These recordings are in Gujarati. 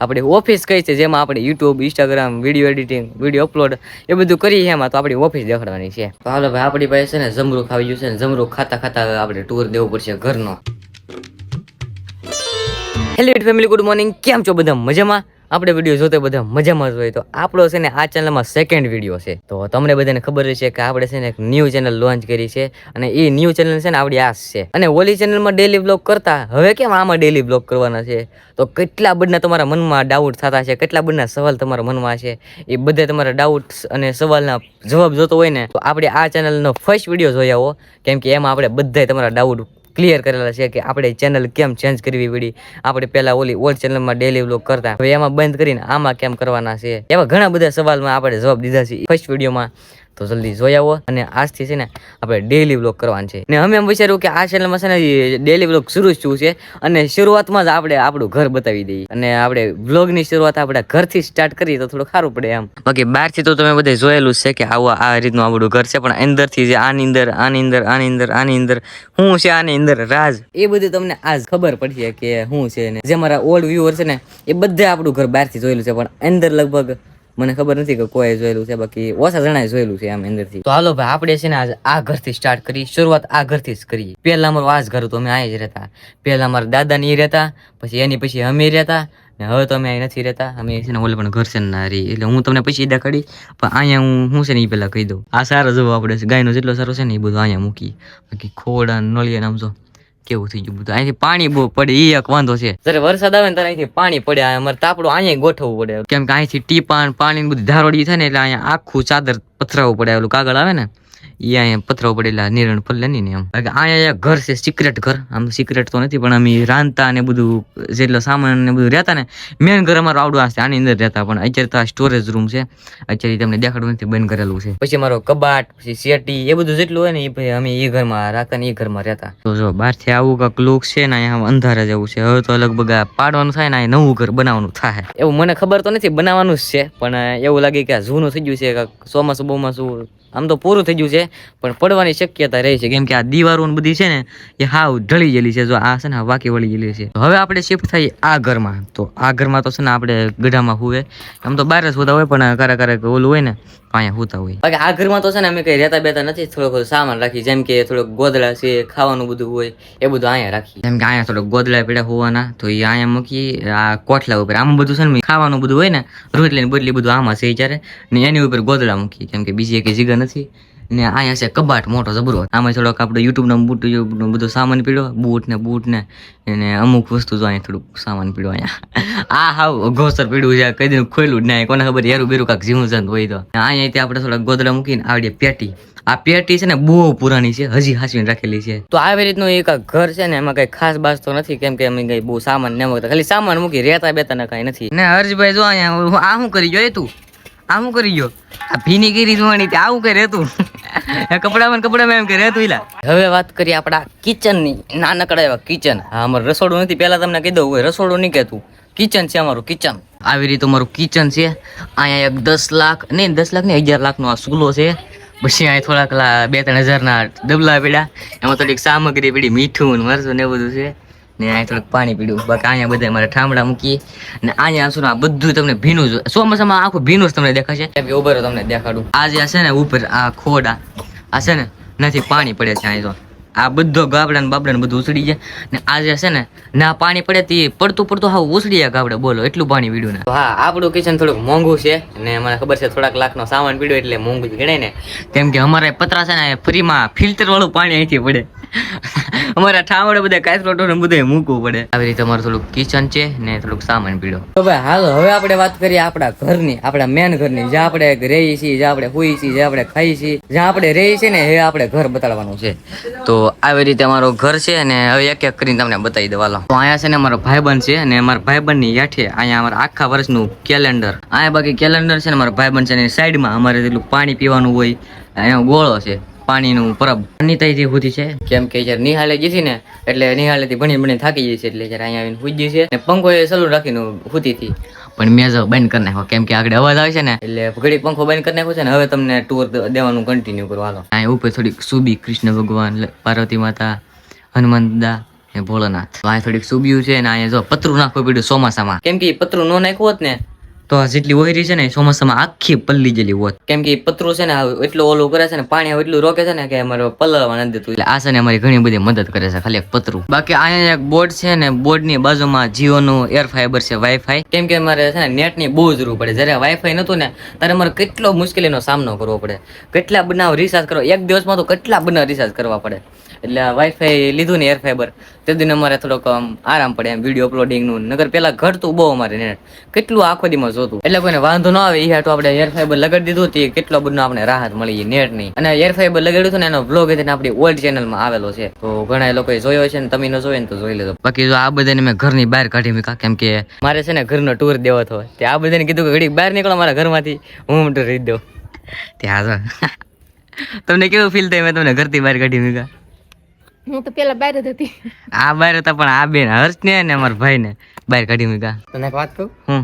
આપણી ઓફિસ કઈ છે, જેમાં આપણે YouTube Instagram video editing video upload એ બધું કરીએ એમાં, તો આપણી ઓફિસ દેખાડવાની છે. તો હાલો ભાઈ, આપણી પાસે છે ને જમરૂખ આવી ગયું છે ને જમરૂખ ખાતા ખાતા આપણે ટૂર દેવું પડશે ઘરનો. હેલો ફેમિલી ગુડ મોર્નિંગ કેમ છો બધા? મજામાં? આપણે વીડિયો જોતે બધા મજામાં જ હોય. તો આપણો છે ને આ ચેનલમાં સેકન્ડ વીડિયો છે. તો તમને બધાને ખબર છે કે આપણે છે ને એક ન્યૂ ચેનલ લોન્ચ કરી છે અને એ ન્યૂ ચેનલ છે ને આપણી આશ છે. અને ઓલી ચેનલમાં ડેલી બ્લોગ કરતા હવે કેમ આમાં ડેલી બ્લોગ કરવાના છે? તો કેટલા બધા તમારા મનમાં ડાઉટ થતા છે કેટલા બધા સવાલ તમારા મનમાં છે એ બધા તમારા ડાઉટ અને સવાલના જવાબ જોતો હોય ને, તો આપણે આ ચેનલનો ફર્સ્ટ વીડિયો જોઈ આવો. કેમ કે એમાં આપણે બધાય તમારા ડાઉટ ક્લિયર કરેલા છે કે આપણે ચેનલ કેમ ચેન્જ કરવી પડી? આપણે પહેલાં ઓલી ઓલ્ડ ચેનલમાં ડેલી વ્લોગ કરતા. હવે એમાં બંધ કરીને આમાં કેમ કરવાના છે? એવા ઘણા બધા સવાલમાં આપણે જવાબ દીધા છે. ફર્સ્ટ વિડીયોમાં તો જલ્દી જોઈ આવો. અને આજથી છે ને આપણે ડેલી બ્લોગ કરવાનું છે. ને અમે એમ વિચાર્યું કે આ ચેનલમાં છે ને ડેલી વ્લોગ શરૂ જ છે. અને શરૂઆતમાં જ આપણે આપણું ઘર બતાવી દઈએ. અને આપણે વ્લોગની શરૂઆત આપણે ઘરથી સ્ટાર્ટ કરીએ તો થોડું સારું પડે એમ. બાકી બહારથી તો તમે બધે જોયેલું છે કે આવું આ રીતનું આપણું ઘર છે. પણ અંદરથી જે આની અંદર આની અંદર આની અંદર આની અંદર શું છે, આની અંદર રાજ. એ બધું તમને આજ ખબર પડશે કે શું છે ને જે મારા ઓલ્ડ વ્યુઅર છે ને એ બધે આપણું ઘર બહારથી જોયેલું છે. પણ અંદર લગભગ મને ખબર નથી કે કોઈ જોયેલું છે, બાકી ઓછા જણાએ જોયેલું છે આમ અંદરથી. તો હાલો ભાઈ, આપણે છે ને આજ આ ઘરથી સ્ટાર્ટ કરી, શરૂઆત આ ઘરથી જ કરીએ. પહેલા અમારું આ જ ઘર હતું, અમે અહીં જ રહેતા. પહેલા અમારા દાદા ને એ રહેતા, પછી એની પછી અમે રહેતા, ને હવે તો અમે અહીં નથી રહેતા. અમે છે ને ઓલે પણ ઘર છે ને રહી એટલે હું તમને પછી દેખાડી પણ અહીંયા હું શું છે ને એ પહેલાં કહી દઉં. આ સારો જવો આપણે ગાયનો જેટલો સારો છે ને એ બધું અહીંયા મૂકી બાકી ખોડા નળિયા નામ જો. કેવું થઈ ગયું બધું? અહીંથી પાણી બહુ પડે એ એક વાંધો છે. જ્યારે વરસાદ આવે ને ત્યારે અહીંથી પાણી પડે અમારે તાપડું અહીંયા ગોઠવવું પડે. કેમ કે અહીંથી ટીપાણ પાણી બધી ધારોડી થાય ને એટલે અહીંયા આખું ચાદર પથરાવવું પડે ઓલું કાગળ આવે ને. એ અહીંયા પથરાઓ પડેલા નિરણ ફલે નહીં ને એમ. અહીંયા ઘર છે સિક્રેટ ઘર. આમ સિક્રેટ તો નથી, પણ અમે રાંધતા ને બધું, જેટલો સામાન ને બધું રહેતા ને મેન ઘર અમારું આવડું હશે આની અંદર રહેતા. પણ અત્યારે તો આ સ્ટોરેજ રૂમ છે. અત્યારે તમને દેખાડવું નથી, બંધ કરેલું છે. પછી મારો કબાટ, પછી શેટી એ બધું જેટલું હોય ને એ ભાઈ અમે એ ઘરમાં રાખતા ને એ ઘરમાં રહેતા. તો જો, બહારથી આવું કાંક લુક છે ને અહીંયા અંધારા જેવું છે. હવે તો લગભગ પાડવાનું થાય ને નવું ઘર બનાવવાનું થાય. એવું મને ખબર તો નથી, બનાવવાનું જ છે. પણ એવું લાગે કે આ જૂનું થઈ ગયું છે ચોમાસું, બોમાસું આમ તો પૂરું થઈ ગયું છે, પણ પડવાની શક્યતા રહે છે. કેમ કે આ દીવારો બધી છે ને, એ હાવ ઢળી ગયેલી છે. જો આ છે ને વાકી વળી ગયેલી છે. હવે આપણે શિફ્ટ થઈ આ ઘરમાં. તો આ ઘરમાં તો છે ને, આપણે ગઢામાં હોવે આમ તો બહાર જ હોતા હોય, પણ કારા ક્યારેક ઓલું હોય ને અહીંયા હોતા હોય. બાકી આ ઘરમાં તો છે ને અમે કઈ રહેતા બેતા નથી થોડો સામાન રાખી જેમ કે થોડોક ગોદડા છે ખાવાનું બધું હોય એ બધું અહીંયા રાખી જેમ કે અહીંયા થોડોક ગોદડા પડ્યા હોવાના તો એ અહીંયા મૂકી આ કોઠલા ઉપર. આમાં બધું છે ને ખાવાનું બધું હોય ને રોટલી ને બદલી બધું આમાં છે જ્યારે. ને એની ઉપર ગોદડા મૂકી કેમ કે બીજી એક જગ્યા નથી. ને અહીંયા છે કબાટ, મોટો જબરો. આમાં થોડોક આપણે યુટ્યુબનો બૂટ નો બધો સામાન પીડ્યો બૂટ ને બૂટ ને, એને અમુક વસ્તુ જો અહીંયા થોડુંક સામાન પીડ્યો અહીંયા. આ હાવ ઘોસર પીડ્યું છે, કઈ દિન ખોલ્યું જ નહીં, કોને ખબર યારું બેરું કાંક જીવું જંત હોય તો. અહીંયા આપણે થોડાક ગોદડા મૂકીને આવડીએ પેટી. આ પેટી છે ને બહુ પુરાણી છે, હજી હાચવીને રાખેલી છે. તો આવી રીતનું એક ઘર છે ને, એમાં કઈ ખાસ બાસ તો નથી, કેમ કે અમે કઈ બહુ સામાન ને ખાલી સામાન મૂકી રહેતા બેતા ને કઈ નથી. ને હર્ષભાઈ જો અહીંયા આ શું કરી ગયો તું? આ શું કરી ગયો. આ ભીની કરી જોવાની આવું કઈ રહેતું? કપડામાં કપડામાં એમ કે રહેતું ઇલા હવે વાત કરીએ આપણા કિચનની નાનકડા એવા કિચન. હા અમારું રસોડું નથી. પહેલા તમને કહી દઉં હોય રસોડું નહીં કહેતું. કિચન છે અમારું કિચન. આવી રીતે અમારું કિચન છે. અહીંયા એક દસ લાખ નહીં દસ લાખ નહીં અગિયાર લાખનો આ સૂલો છે. પછી અહીંયા થોડાક બે ત્રણ હજારના ડબલા પડ્યા. એમાં થોડીક સામગ્રી પડી મીઠું મરચું ને એવું બધું છે. ને અહીંયા થોડુંક પાણી પીડ્યું. બાકી અહીંયા બધા મારા ઠામડા મૂકી ને અહીંયા શું આ બધું તમને ભીનું જ ચોમાસામાં આખું ભીનું જ તમને દેખાશે ઉભર તમને દેખાડું. આ જે છે ને ઉપર આ ખોડા આ છે ને નથી પાણી પડે છે અહીં તો આ બધો ગાબડા ને બાબડા ને બધું ઉછળી જાય ને આ જે છે ને ના પાણી પડે તે પડતું પડતું હા ઉછળી જાય ગાબડા. બોલો એટલું પાણી પીડ્યું ને? હા આપણું કિચન થોડુંક મોંઘું છે ને મને ખબર છે થોડાક લાખનો સામાન પીડ્યો એટલે મોંઘું જ ગણાય ને. કેમ કે અમારે પતરા છે ને ફ્રીમાં ફિલ્ટર વાળું પાણી અહીંથી પડે. અમારા ઠામડે બધા કાચરોટો ને બધે મૂકવું પડે. આવી રીતે અમારું થોડુંક કિચન છે ને થોડુંક સામાન પીડો તો ભાઈ હાલ હવે આપણે વાત કરીએ આપણા ઘરની આપણા મેન ઘરની જ્યાં આપણે રહીએ છીએ જ્યાં આપણે હોઈએ છીએ જ્યાં આપણે ખાઈએ છીએ જ્યાં આપણે રહીએ છીએ ને એ આપણે ઘર બતાડવાનું છે. તો આવી રીતે અમારો ઘર છે અને હવે એક એક કરીને તમને બતાવી દેવાલો તો અહીંયા છે ને અમારો ભાઈબંધ છે અને અમારા ભાઈબંધની યાઠે અહીંયા અમારા આખા વર્ષનું કેલેન્ડર અહીંયા બાકી કેલેન્ડર છે ને અમારા ભાઈબંધ છે એની સાઈડમાં અમારે જેટલું પાણી પીવાનું હોય અહીંયા ગોળો છે. પાણીનું પરબ. અનિતાઈથી સુધી છે. કેમ કે જ્યારે નિહાળે છે ને એટલે નિહાળેથી ભણી ભણી થાકી જઈશે એટલે જ્યારે અહીંયા આવીને હુઈ છે. ને પંખો એ સલુ રાખીને હુતી હતી. પણ મેં જો બંધ કરી નાખ્યો કેમ કે આગળ અવાજ આવે છે ને. એટલે ઘડી પંખો બંધ કરી નાખ્યો છે ને હવે તમને ટૂર દેવાનું કન્ટિન્યુ કરો હાલો. અહીંયા ઉપર થોડીક સુબી કૃષ્ણ ભગવાન પાર્વતી માતા હનુમાન દાદા હે ભોળાનાથ. અહીંયા થોડીક સુબ્યું છે ને અહીંયા જો પતરું નાખવું પડ્યું ચોમાસામાં. કેમ કે પતરું ન નાખ્યું હોત ને તો આ જેટલી ઓહરી છે ને ચોમાસામાં આખી પલ્લી જેલી હોત. કેમ કે પતરું છે ને એટલું ઓલું કરે છે ને પાણી એટલું રોકે છે ને કે અમારે પલળવા નથી દેતું. એટલે આ છે ને અમારી ઘણી બધી મદદ કરે છે ખાલી એક પતરું. બાકી અહીંયા એક બોર્ડ છે ને બોર્ડની બાજુમાં જીઓ નું એર ફાઈબર છે વાઈફાઈ. કેમ કે અમારે છે ને નેટની બહુ જરૂર પડે. જ્યારે વાઈફાઈ નતું ને ત્યારે અમારે કેટલો મુશ્કેલીનો સામનો કરવો પડે. કેટલા બનાવ રિચાર્જ કરો એક દિવસમાં તો કેટલા બનાવ રિચાર્જ કરવા પડે. એટલે વાઈફાઈ લીધું ને એર ફાઈબર તે દિન અમારે થોડોક આમ આરામ પડે એમ વીડિયો અપલોડિંગનું. નગર પેલા ઘટતું બહુ અમારે નેટ. કેટલું આખો દીમાં જોતું. એટલે કોઈને વાંધો ન આવે એ હાટું આપણે એર ફાઈબર લગાડી દીધું તે કેટલો બધો આપણે રાહત મળી નેટની. અને એર ફાઈબર લગાડ્યું હતું ને એનો બ્લોગ હતી આપણી ઓલ્ડ ચેનલમાં આવેલો છે. તો ઘણા લોકોએ જોયો છે ને તમે ન જોયો ને તો જોઈ લેજો. બાકી જો આ બધાને મેં ઘરની બહાર કાઢી મૂકા કેમ કે મારે છે ને ઘરનો ટૂર દેવો હતો. તે આ બધાને કીધું કે ઘડી બહાર નીકળો મારા ઘરમાંથી હું ટૂર રહી દઉં. ત્યાં જો. તમને કેવું ફીલ થાય મેં તમને ઘરથી બહાર કાઢી મૂકા હું તો પેલા બહાર જ હતી. આ બહાર હતા પણ આ બેન હર્ષ ને ને અમારા ભાઈ ને બહાર કાઢી મૂકા તને એક વાત કહું? હું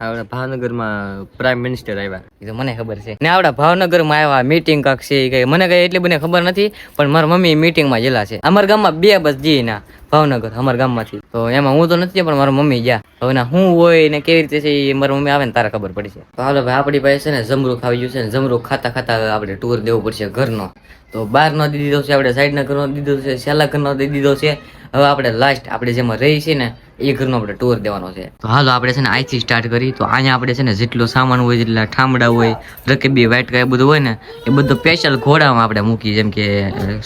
આપણે ભાવનગરમાં પ્રાઇમ મિનિસ્ટર આવ્યા. એ તો મને ખબર છે. ને આપણા ભાવનગરમાં આવ્યા મીટિંગ કાંક છે કઈ. મને કઈ એટલી બધી ખબર નથી, પણ મારા મમ્મી મીટિંગમાં ગયેલા છે. અમારા ગામમાં બે બસ જઈએ ના ભાવનગર, અમારા ગામમાંથી. તો એમાં હું તો નથી પણ મારા મમ્મી ગયા. હવે ના હોય ને કેવી રીતે છે એ મારા મમ્મી આવે ને તારા ખબર પડી છે. તો હાલો ભાઈ, આપણી પાસે છે ને જમરૂખ આવી ગયું છે ને જમરૂખ ખાતા ખાતા આપણે ટૂર દેવું પડશે ઘરનો. તો બહાર નો દી દીધો છે, આપણે સાઈડના ઘરનો દીધો છે, છેલ્લા ઘરનો દઈ દીધો છે. હવે આપણે લાસ્ટ આપણે જેમાં રહી છે ને, એ ઘરનો આપણે ટૂર દેવાનો છે. તો હાલો, આપણે છે ને અહીંથી સ્ટાર્ટ કરી. તો અહીંયા આપણે છે ને જેટલો સામાન હોય, જેટલા ઠામડા હોય, રકેબી વાઇટ એ બધું હોય ને, એ બધું સ્પેશિયલ ઘોડામાં આપણે મૂકી, જેમ કે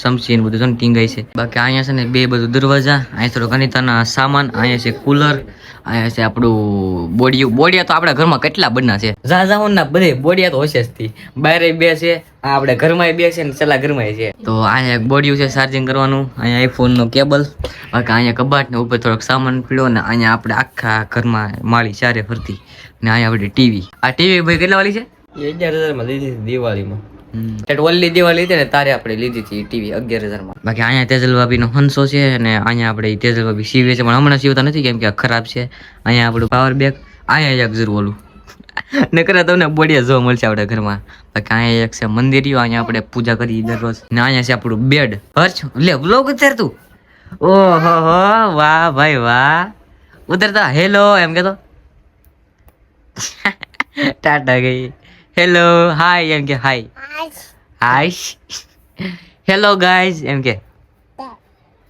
સમસી બધું છે ને ટીંગાઈ છે. બાકી અહીંયા છે ને બે બધું દરવાજા, અહીંયા થોડો ગણિતાના સામાન, અહીંયા છે કુલર અહીંયા છે આપણું બોડિયું. બોડિયા તો આપણા ઘરમાં કેટલા બના છે? ઝાઝાઓના બધે બોડિયા તો હશે જ બહાર બે છે આપણે ઘરમાં બે છે ને છેલ્લા ઘરમાં છે તો અહીંયા એક બોડિયું છે ચાર્જિંગ કરવાનું અહીંયા આઈફોન નો કેબલ બાકી અહીંયા કબાટ ને ઉપર થોડોક સામાન પીડ્યો ને અહીંયા આપણે આખા ઘરમાં માળી ચારે ફરતી ને અહીંયા આપણે ટીવી. આ ટીવી ભાઈ કેટલા વાળી છે? અગિયાર હજારમાં લીધી દિવાળીમાં. ઓલી દિવાળી હતી ને તારે આપણે લીધી હતી ટીવી અગિયાર હજારમાં બાકી અહીંયા તેજલભાભી નો હંસો છે અને અહીંયા આપણે ઈ સીવે છે પણ હમણાં સીવતા નથી કેમ કે આ ખરાબ છે. અહીંયા આપણું પાવર બેગ અહીંયા એક જરૂર ઓલું. નકર તમને બોડિયા જોવા મળશે આપણા ઘરમાં. બાકી અહીંયા એક છે મંદિરિયો, અહીંયા આપણે પૂજા કરી દરરોજ. ને અહીંયા છે આપણું બેડ. હર્ષ, લે, વ્લોગ ઉતાર તું. ઓહો, હો, વાહ, ભાઈ, વાહ. ઉતરતા, હેલો, એમ કેતો. ટાટા ગઈ. હેલો, હાય, એમ કે, હાય. હાય. હેલો, ગાઈઝ, એમ કે.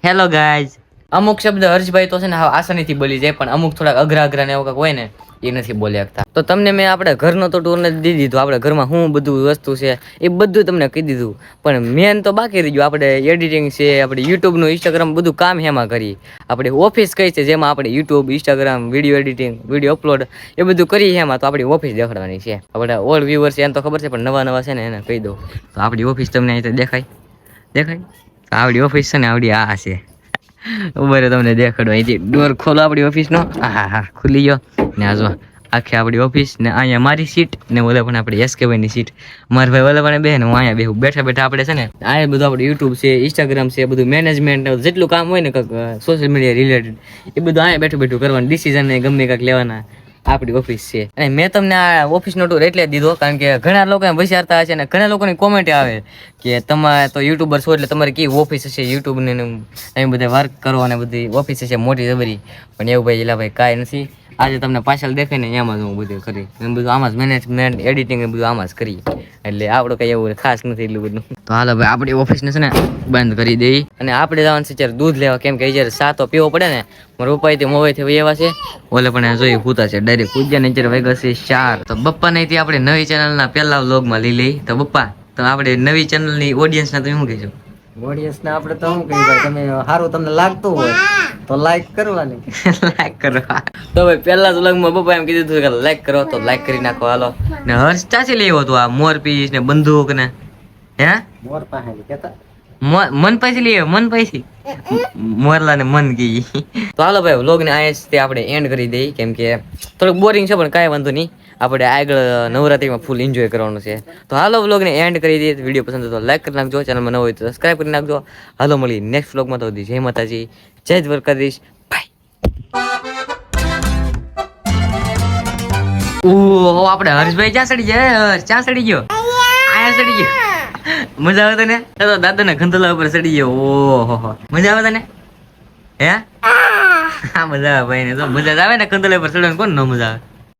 Hello, guys. અમુક શબ્દ હર્ષભાઈ તો છે ને આસાનીથી બોલી જાય, પણ અમુક થોડાક અઘરા અઘરા ને એવું કાંક હોય ને એ નથી બોલી શકતા. તો તમને મેં આપણે ઘરનો તો ટૂર નથી દીધી દીધું આપણે ઘરમાં શું બધું વસ્તુ છે, એ બધું તમને કહી દીધું. પણ મેન તો બાકી રહી ગયું, આપણે એડિટિંગ છે, આપણે યુટ્યુબનું ઇન્સ્ટાગ્રામ બધું કામ એમાં કરી. આપણે ઓફિસ કઈ છે, જેમાં આપણે YouTube Instagram video editing video upload એ બધું કરી એમાં તો આપણી ઓફિસ દેખાડવાની છે. આપણે ઓલ્ડ વ્યુઅર્સ એને તો ખબર છે, પણ નવા નવા છે ને એને કહી દઉં. તો આપણી ઓફિસ તમને અહીં દેખાય. દેખાય? આવડી ઓફિસ છે ને આવડી આ છે. ઉભરે તમને દેખાડો. અહીંથી ડોર ખોલો આપણી ઓફિસનો હા હા ખુલી ગયો. ને આ જો આખી આપણી ઓફિસ ને અહીંયા મારી સીટ ને ઓલા પણ આપણી એસકેભાઈ ની સીટ મારા ભાઈ ઓલા પણ બેન હું અહીંયા બેહું. બેઠા બેઠા આપણે છે ને, આ બધું આપણે યુટ્યુબ છે ઇન્સ્ટાગ્રામ છે બધું મેનેજમેન્ટ જેટલું કામ હોય ને કંઈક સોશિયલ મીડિયા રિલેટેડ એ બધું અહીંયા બેઠું બેઠું કરવાનું ડિસિઝન ને ગમે કાંઈક લેવાના આપણી ઓફિસ છે. અને મેં તમને આ ઓફિસનો ટૂર એટલે દીધો, કારણ કે ઘણા લોકો વિચારતા હશે ને ઘણા લોકોની કોમેન્ટ આવે કે તમારે તો યુટ્યુબર છો એટલે તમારે કેવી ઓફિસ હશે યુટ્યુબ ને એમ બધા વર્ક કરો અને બધી ઓફિસ હશે મોટી જબરી. પણ એવું ભાઈ એલા ભાઈ કાંઈ નથી. આજે તમને પાછળ દેખાય ને એમાં જ હું બધું કરી. બધું આમાં જ મેનેજમેન્ટ એડિટિંગ બધું આમાં જ કરી. એટલે આપણે કઈ એવું ખાસ નથી એટલું બધું. તો હાલો ભાઈ આપણી ઓફિસને છે ને બંધ કરી દઈ. અને આપણે જવાનું છે જ્યારે દૂધ લેવા. કેમ કે જ્યારે સાતો પીવો પડે ને, મારા મોવાઈ મોવાઈથી એવા છે. ઓલે પણ જોઈ પૂતા છે. ડાયરેક્ટ પૂજ્યા ને જ્યારે વાગ્યા ચાર. તો બપ્પા નહીં આપણે નવી ચેનલના પહેલા વ્લોગમાં લઈ લઈ. તો બપ્પા, તો આપણે નવી ચેનલની ઓડિયન્સને તમે શું કહેજો ઓડિયન્સને આપણે તો શું કહી તમે સારું તમને લાગતું હોય. તો લાઈક કરવાની. લાઈક કરવા. તો ભાઈ પહેલા જ વ્લોગમાં પપ્પા એમ કીધું કે લાઈક કરો તો લાઈક કરી નાખો હાલો. ને હર્ષ ચાચી લેવો હતો આ મોર પીસ ને બંદૂક ને? હે? મોર પાસે કેતા? મન પૈસી લઈએ મન પૈસી મોરલા ને મન ગઈ. તો હાલો ભાઈ વ્લોગ ને આયા તે આપણે એન્ડ કરી દઈએ. કેમ કે થોડુંક બોરિંગ છે પણ કાંઈ વાંધો નહીં. આપણે આગળ નવરાત્રીમાં ફૂલ એન્જોય કરવાનું છે. તો હાલો વ્લોગને એન્ડ કરી દઈએ. વીડિયો પસંદ તો લાઈક કરી નાખજો. ચેનલમાં ન હોય તો સબસ્ક્રાઈબ કરી નાખજો. હાલો મળી નેક્સ્ટ વ્લોગમાં તો જય માતાજી. જય દ્વારકાધીશ. ઓ આપણે હર્ષભાઈ ક્યાં સડી ગયા? હર્ષ ક્યાં સડી ગયો? આયા સડી ગયો. મજા આવે તને? તો દાદા ને ગંધલા ઉપર સડી ગયો. ઓહો મજા આવે તને? હે? હા. મજા આવે ભાઈ ને તો મજા આવે ને કંદોલે પર ચડવાની? કોણ ન મજા આવે?